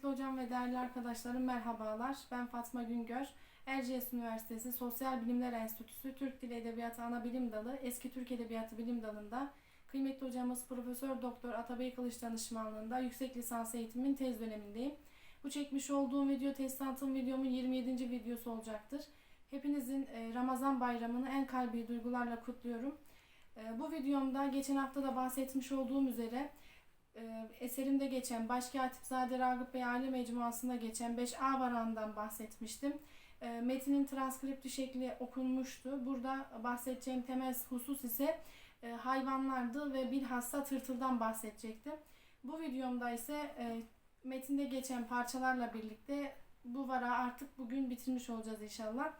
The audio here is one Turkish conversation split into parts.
Kıymetli hocam ve değerli arkadaşlarım merhabalar. Ben Fatma Güngör. Erciyes Üniversitesi Sosyal Bilimler Enstitüsü Türk Dili Edebiyatı Ana Bilim Dalı Eski Türk Edebiyatı Bilim Dalı'nda kıymetli hocamız Profesör Doktor Atabey Kılıç danışmanlığında yüksek lisans eğitimimin tez dönemindeyim. Bu çekmiş olduğum video test tanıtım videomun 27. videosu olacaktır. Hepinizin e, Ramazan bayramını en kalbi duygularla kutluyorum. E, Bu videomda geçen hafta da bahsetmiş olduğum üzere e, eserimde geçen Başkatipzade Ragıp Bey Aile Mecmuası'nda geçen 5A varanından bahsetmiştim. E, Metinin transkripti şekli okunmuştu. Burada bahsedeceğim temel husus ise e, hayvanlardı ve bilhassa tırtıldan bahsedecektim. Bu videomda ise e, metinde geçen parçalarla birlikte bu vara artık bugün bitirmiş olacağız inşallah.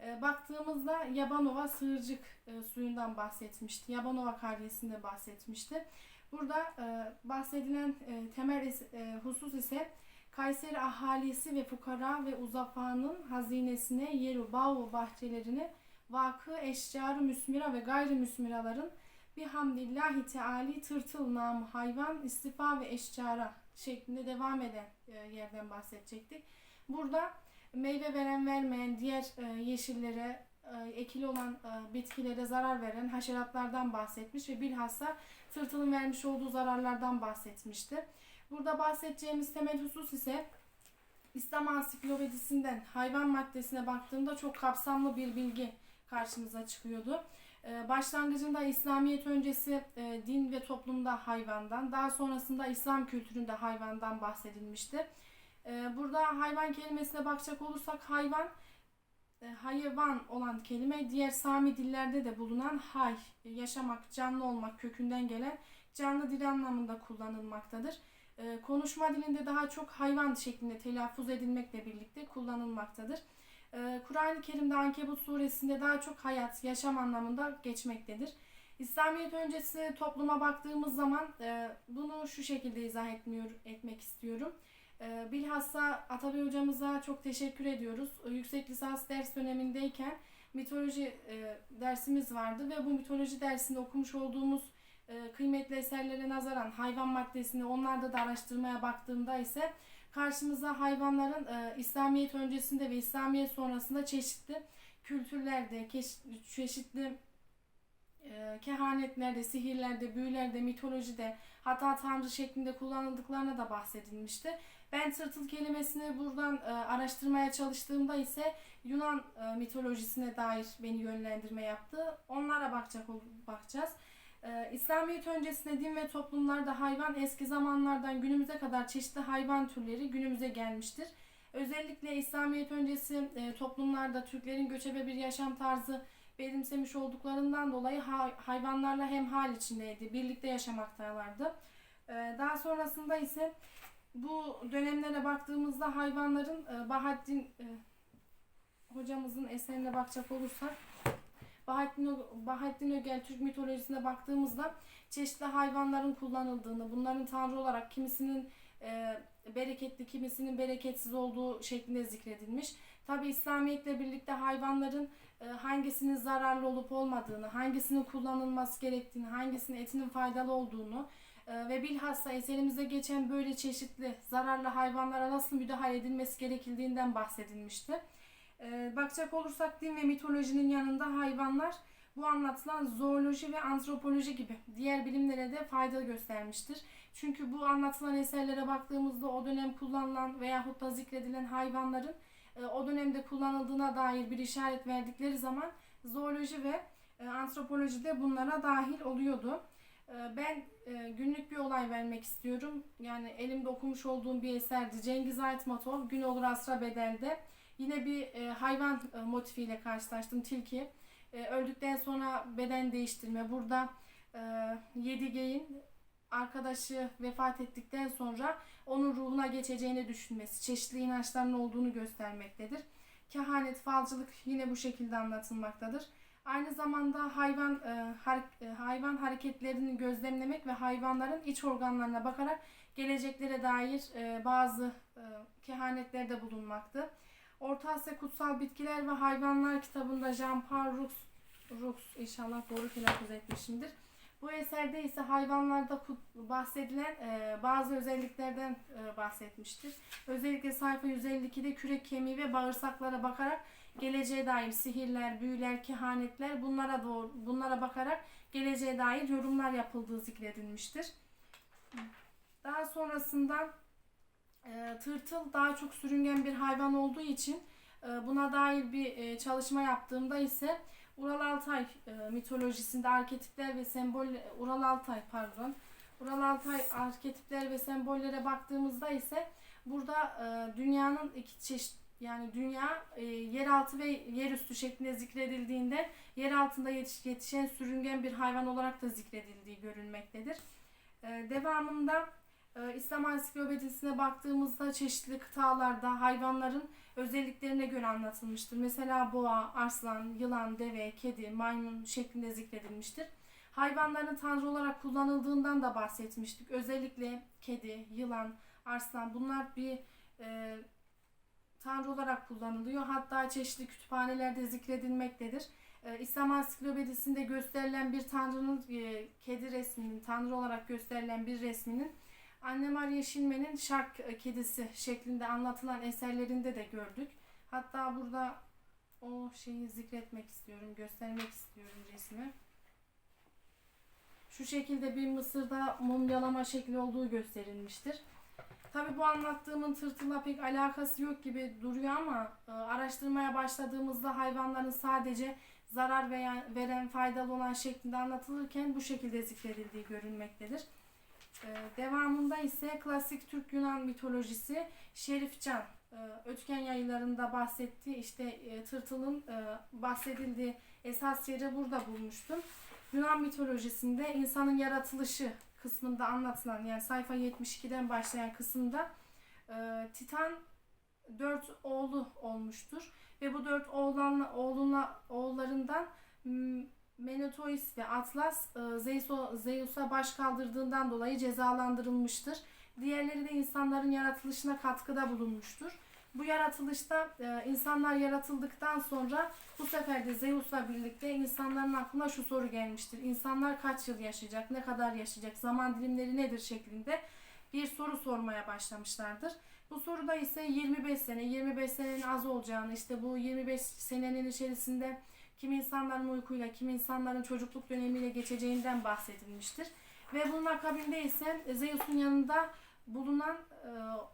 E, baktığımızda Yabanova sığırcık e, suyundan bahsetmişti. Yabanova karyesinde bahsetmişti. Burada e, bahsedilen e, temel e, husus ise Kayseri ahalisi ve fukara ve uzafanın hazinesine yeru bavu bahçelerini vakı eşcarı müsmira ve gayrimüsmiraların bihamdillahi teali tırtıl namı hayvan istifa ve eşcara şeklinde devam eden e, yerden bahsedecektik. Burada meyve veren vermeyen diğer e, yeşillere ekili olan e, bitkilere zarar veren haşeratlardan bahsetmiş ve bilhassa tırtılın vermiş olduğu zararlardan bahsetmişti. Burada bahsedeceğimiz temel husus ise İslam Ansiklopedisinden hayvan maddesine baktığımda çok kapsamlı bir bilgi karşımıza çıkıyordu. Ee, Başlangıcında İslamiyet öncesi e, din ve toplumda hayvandan, daha sonrasında İslam kültüründe hayvandan bahsedilmişti. Burada hayvan kelimesine bakacak olursak hayvan e, hayvan olan kelime diğer Sami dillerde de bulunan hay, yaşamak, canlı olmak kökünden gelen canlı dil anlamında kullanılmaktadır. E, Konuşma dilinde daha çok hayvan şeklinde telaffuz edilmekle birlikte kullanılmaktadır. E, Kur'an-ı Kerim'de Ankebut suresinde daha çok hayat, yaşam anlamında geçmektedir. İslamiyet öncesi topluma baktığımız zaman e, bunu şu şekilde izah etmiyor, etmek istiyorum. E, Bilhassa Atabey hocamıza çok teşekkür ediyoruz. Yüksek lisans ders dönemindeyken mitoloji e, dersimiz vardı ve bu mitoloji dersinde okumuş olduğumuz e, kıymetli eserlere nazaran hayvan maddesini onlarda da araştırmaya baktığımda ise karşımıza hayvanların e, İslamiyet öncesinde ve İslamiyet sonrasında çeşitli kültürlerde, çeşitli e, kehanetlerde, sihirlerde, büyülerde, mitolojide hatta tanrı şeklinde kullanıldıklarına da bahsedilmişti. Ben tırtıl kelimesini buradan e, araştırmaya çalıştığımda ise Yunan e, mitolojisine dair beni yönlendirme yaptı. Onlara bakacak bakacağız. Ee, İslamiyet öncesinde din ve toplumlarda hayvan eski zamanlardan günümüze kadar çeşitli hayvan türleri günümüze gelmiştir. Özellikle İslamiyet öncesi e, toplumlarda Türklerin göçebe bir yaşam tarzı benimsemiş olduklarından dolayı ha- hayvanlarla hem hal içindeydi, birlikte yaşamaktalardı. Ee, daha sonrasında ise bu dönemlere baktığımızda hayvanların e, Bahattin e, hocamızın eserine bakacak olursak Bahattin, Bahattin Ögel Türk mitolojisine baktığımızda çeşitli hayvanların kullanıldığını, bunların tanrı olarak kimisinin e, bereketli, kimisinin bereketsiz olduğu şeklinde zikredilmiş. Tabi İslamiyetle birlikte hayvanların e, hangisinin zararlı olup olmadığını, hangisinin kullanılması gerektiğini, hangisinin etinin faydalı olduğunu e, ve bilhassa eserimizde geçen böyle çeşitli zararlı hayvanlara nasıl müdahale edilmesi gerekildiğinden bahsedilmişti. Ee, bakacak olursak din ve mitolojinin yanında hayvanlar bu anlatılan zooloji ve antropoloji gibi diğer bilimlere de fayda göstermiştir. Çünkü bu anlatılan eserlere baktığımızda o dönem kullanılan veyahut da zikredilen hayvanların e, o dönemde kullanıldığına dair bir işaret verdikleri zaman zooloji ve e, antropoloji de bunlara dahil oluyordu. E, Ben günlük bir olay vermek istiyorum. Yani elimde okumuş olduğum bir eserdi. Cengiz Aytmatov Gün Olur Asra Bedel'de Yine bir hayvan motifiyle karşılaştım. Tilki. E, öldükten sonra beden değiştirme. Burada e, Yedigeyin arkadaşı vefat ettikten sonra onun ruhuna geçeceğini düşünmesi, çeşitli inançların olduğunu göstermektedir. Kehanet, falcılık yine bu şekilde anlatılmaktadır. Aynı zamanda hayvan e, har- e, hayvan hareketlerini gözlemlemek ve hayvanların iç organlarına bakarak geleceklere dair e, bazı e, kehanetlerde bulunmaktı. Orta Asya Kutsal Bitkiler ve Hayvanlar kitabında Jean-Paul Roux, Roux inşallah doğru telaffuz etmişimdir. Bu eserde ise hayvanlarda bahsedilen e, bazı özelliklerden e, bahsetmiştir. Özellikle sayfa 152'de kürek kemiği ve bağırsaklara bakarak geleceğe dair sihirler, büyüler, kehanetler bunlara doğru bunlara bakarak geleceğe dair yorumlar yapıldığı zikredilmiştir. Daha sonrasında e, tırtıl daha çok sürüngen bir hayvan olduğu için e, buna dair bir e, çalışma yaptığımda ise Ural Altay e, mitolojisinde arketipler ve sembol Ural Altay pardon Ural Altay arketipler ve sembollere baktığımızda ise burada e, dünyanın iki çeşit yani dünya e, yeraltı ve yerüstü şeklinde zikredildiğinde yer altında yetiş, yetişen sürüngen bir hayvan olarak da zikredildiği görülmektedir. E, devamında e, İslam Ansiklopedisine baktığımızda çeşitli kıtalarda hayvanların özelliklerine göre anlatılmıştır. Mesela boğa, arslan, yılan, deve, kedi, maymun şeklinde zikredilmiştir. Hayvanların tanrı olarak kullanıldığından da bahsetmiştik. Özellikle kedi, yılan, arslan bunlar bir e, tanrı olarak kullanılıyor. Hatta çeşitli kütüphanelerde zikredilmektedir. E, İslam Ansiklopedisinde gösterilen bir tanrının e, kedi resminin, tanrı olarak gösterilen bir resminin Anne Maria Şilmen'in Şark Kedisi şeklinde anlatılan eserlerinde de gördük. Hatta burada o şeyi zikretmek istiyorum, göstermek istiyorum resmi. Şu şekilde bir Mısır'da mumyalama şekli olduğu gösterilmiştir. Tabi bu anlattığımın tırtıla pek alakası yok gibi duruyor ama e, araştırmaya başladığımızda hayvanların sadece zarar veya veren faydalı olan şeklinde anlatılırken bu şekilde zikredildiği görülmektedir. Ee, devamında ise klasik Türk Yunan mitolojisi Şerifcan e, Ötken yayılarında bahsettiği işte e, tırtılın e, bahsedildiği esas yeri burada bulmuştum. Yunan mitolojisinde insanın yaratılışı kısmında anlatılan yani sayfa 72'den başlayan kısımda Titan dört oğlu olmuştur ve bu dört oğlanla, oğluna, oğullarından Menotois ve Atlas e, Zeus'a baş kaldırdığından dolayı cezalandırılmıştır. Diğerleri de insanların yaratılışına katkıda bulunmuştur. Bu yaratılışta e, insanlar yaratıldıktan sonra bu sefer de Zeus'la birlikte insanların aklına şu soru gelmiştir. İnsanlar kaç yıl yaşayacak, ne kadar yaşayacak, zaman dilimleri nedir şeklinde bir soru sormaya başlamışlardır. Bu soruda ise 25 sene, 25 senenin az olacağını, işte bu 25 senenin içerisinde kim insanların uykuyla, kim insanların çocukluk dönemiyle geçeceğinden bahsedilmiştir. Ve bunun akabinde ise Zeus'un yanında bulunan e,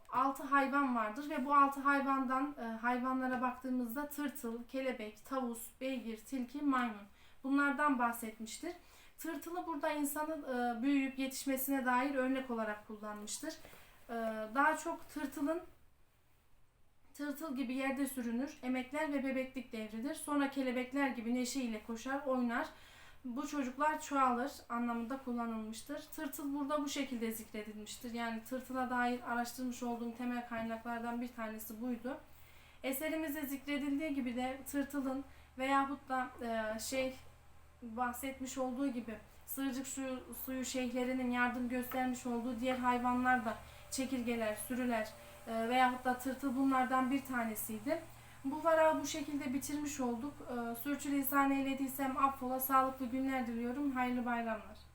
6 hayvan vardır ve bu 6 hayvandan e, hayvanlara baktığımızda tırtıl, kelebek, tavus, beygir, tilki, maymun bunlardan bahsetmiştir. Tırtılı burada insanın e, büyüyüp yetişmesine dair örnek olarak kullanmıştır. E, daha çok tırtılın Tırtıl gibi yerde sürünür, emekler ve bebeklik devridir. Sonra kelebekler gibi neşeyle koşar, oynar. Bu çocuklar çoğalır anlamında kullanılmıştır. Tırtıl burada bu şekilde zikredilmiştir. Yani tırtıla dair araştırmış olduğum temel kaynaklardan bir tanesi buydu. Eserimizde zikredildiği gibi de tırtılın veyahut da e, şey bahsetmiş olduğu gibi sığırcık suyu, suyu şeyhlerinin yardım göstermiş olduğu diğer hayvanlar da çekirgeler, sürüler, e, veyahut da tırtıl bunlardan bir tanesiydi. Bu varağı bu şekilde bitirmiş olduk. E, Sürçülisan eylediysem affola. Sağlıklı günler diliyorum. Hayırlı bayramlar.